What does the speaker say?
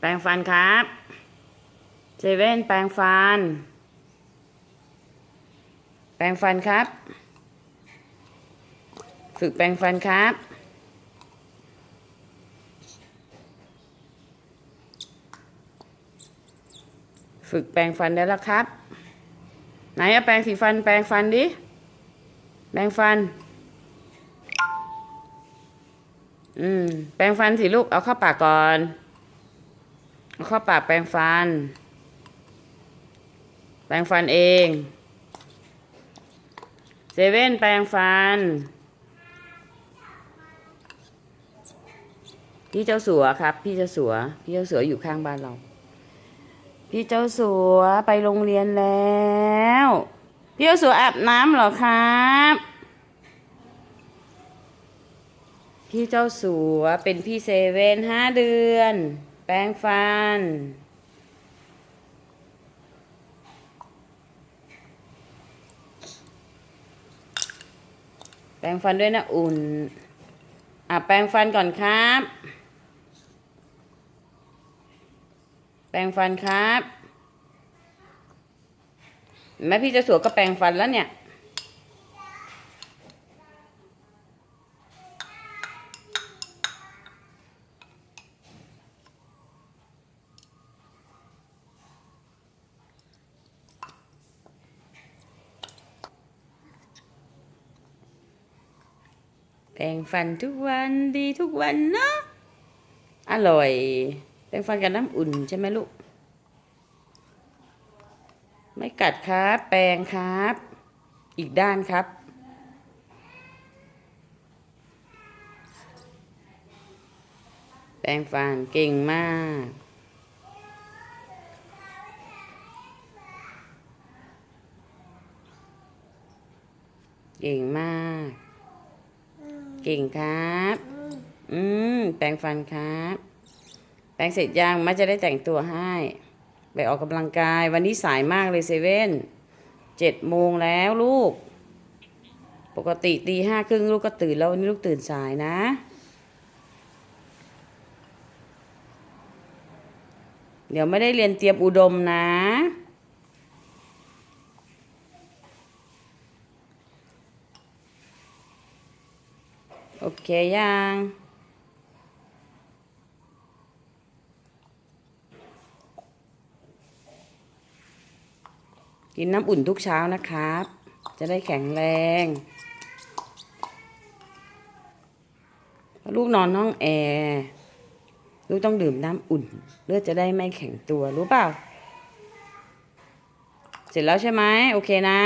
แปรงฟันครับเซเว่นแปรงฟัน แปรงฟันครับ ฝึกแปรงฟันครับ ฝึกแปรงฟันได้แล้วครับ ไหนเอาแปรงสีฟันแปรงฟันดิ แปรงฟัน อืม แปรงฟันสิลูก เอาเข้าปากก่อน เอาเข้าปากแปรงฟัน แปรงฟันเองเซเว่นแปรงฟัน พี่เจ้าสัวครับ พี่เจ้าสัว พี่เจ้าสัวอยู่ข้างบ้านเรา พี่เจ้าสัวไปโรงเรียนแล้ว พี่เจ้าสัวอาบน้ำเหรอครับ พี่เจ้าสัวเป็นพี่เซเว่นห้าเดือน แปรงฟัน แปรงฟันด้วยนะอุ่น อะแปรงฟันก่อนครับ แปรงฟันครับแม่พี่จะสวก็แปรงฟันแล้วเนี่ย แปรงฟันทุกวันดีทุกวันเนาะอร่อย แปรงฟันกับน้ำอุ่นใช่ไหมลูก ไม่กัดครับ แปรงครับ อีกด้านครับ แปรงฟันเก่งมากเก่งมาก เก่งครับ อืม แปรงฟันครับ แปรงเสร็จยังมาจะได้แต่งตัวให้ ไปออกกำลังกาย วันนี้สายมากเลยเซเว่นเจ็ดโมงแล้วลูก ปกติตีห้าครึ่งลูกก็ตื่นแล้ววันนี้ลูกตื่นสายนะ เดี๋ยวไม่ได้เรียนเตรียมอุดมนะ โอเคยังกินน้ำอุ่นทุกเช้านะครับ จะได้แข็งแรงลูกนอนห้องแอร์ลูกต้องดื่มน้ำอุ่น เลือดจะได้ไม่แข็งตัวรู้เปล่า เสร็จแล้วใช่ไหมโอเคนะ